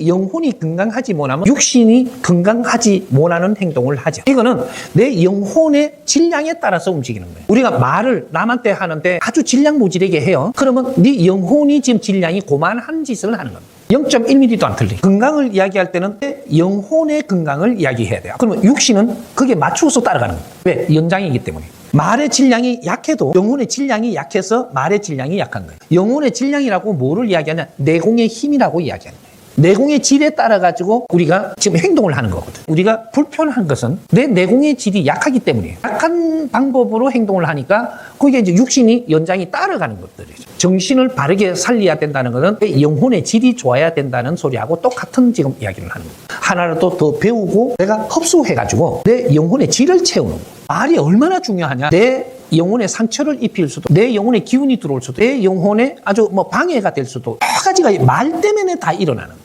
내 영혼이 건강하지 못하면 육신이 건강하지 못하는 행동을 하죠. 이거는 내 영혼의 질량에 따라서 움직이는 거예요. 우리가 말을 남한테 하는데 아주 질량 모질하게 해요. 그러면 네 영혼이 지금 질량이 고만한 짓을 하는 겁니다. 0.1mm도 안 틀리. 건강을 이야기할 때는 내 영혼의 건강을 이야기해야 돼요. 그러면 육신은 그게 맞추어서 따라가는 거예요. 왜? 연장이기 때문에. 말의 질량이 약해도 영혼의 질량이 약해서 말의 질량이 약한 거예요. 영혼의 질량이라고 뭐를 이야기하냐? 내공의 힘이라고 이야기하는 거예요. 내공의 질에 따라 가지고 우리가 지금 행동을 하는 거거든. 우리가 불편한 것은 내 내공의 질이 약하기 때문이에요. 약한 방법으로 행동을 하니까 그게 이제 육신이 연장이 따라가는 것들이죠. 정신을 바르게 살려야 된다는 것은 내 영혼의 질이 좋아야 된다는 소리하고 똑같은 지금 이야기를 하는 거예요. 하나라도 더 배우고 내가 흡수해가지고 내 영혼의 질을 채우는 거예요. 말이 얼마나 중요하냐? 내 영혼에 상처를 입힐 수도, 내 영혼에 기운이 들어올 수도, 내 영혼에 아주 뭐 방해가 될 수도, 여러 가지가 말 때문에 다 일어나는 거예요.